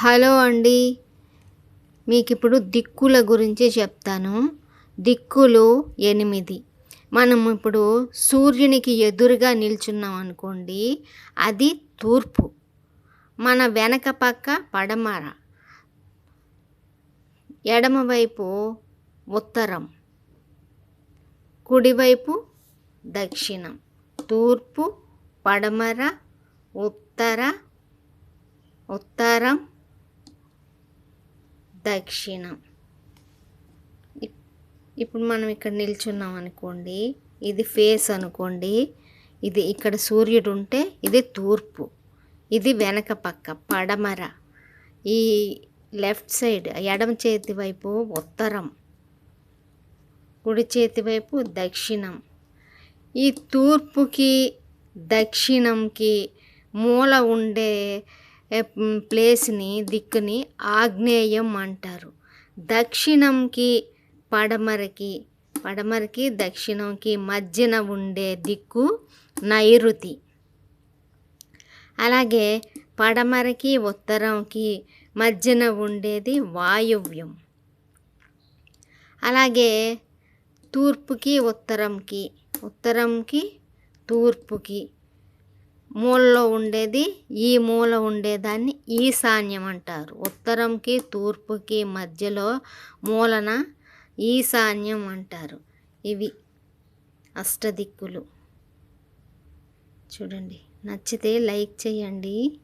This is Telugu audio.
హలో అండి. మీకు ఇప్పుడు దిక్కుల గురించి చెప్తాను. దిక్కులు ఎనిమిది. మనం ఇప్పుడు సూర్యునికి ఎదురుగా నిల్చున్నాం అనుకోండి అది తూర్పు. మన వెనక పక్క పడమర. ఎడమవైపు ఉత్తరం. కుడివైపు దక్షిణం. తూర్పు పడమర ఉత్తర ఉత్తరం దక్షిణం. ఇప్- ఇప్పుడు మనం ఇక్కడ నిల్చున్నాం అనుకోండి ఇది ఫేస్ అనుకోండి ఇది ఇక్కడ సూర్యుడు ఉంటే ఇది తూర్పు ఇది వెనక పక్క పడమర. ఈ లెఫ్ట్ సైడ్ ఎడమ చేతి వైపు ఉత్తరం కుడి చేతి వైపు దక్షిణం. ఈ తూర్పుకి దక్షిణంకి మూల ఉండే ప్లేస్ని దిక్కుని ఆగ్నేయం అంటారు. దక్షిణంకి పడమరకి పడమరకి దక్షిణంకి మధ్యన ఉండే దిక్కు నైరుతి. అలాగే పడమరకి ఉత్తరంకి మధ్యన ఉండేది వాయువ్యం. అలాగే తూర్పుకి ఉత్తరంకి ఉత్తరంకి తూర్పుకి మూలలో ఉండేది ఈ మూల ఉండేదాన్ని ఈశాన్యం అంటారు. ఉత్తరంకి తూర్పుకి మధ్యలో మూలన ఈశాన్యం అంటారు. ఇవి అష్టదిక్కులు. చూడండి నచ్చితే లైక్ చేయండి.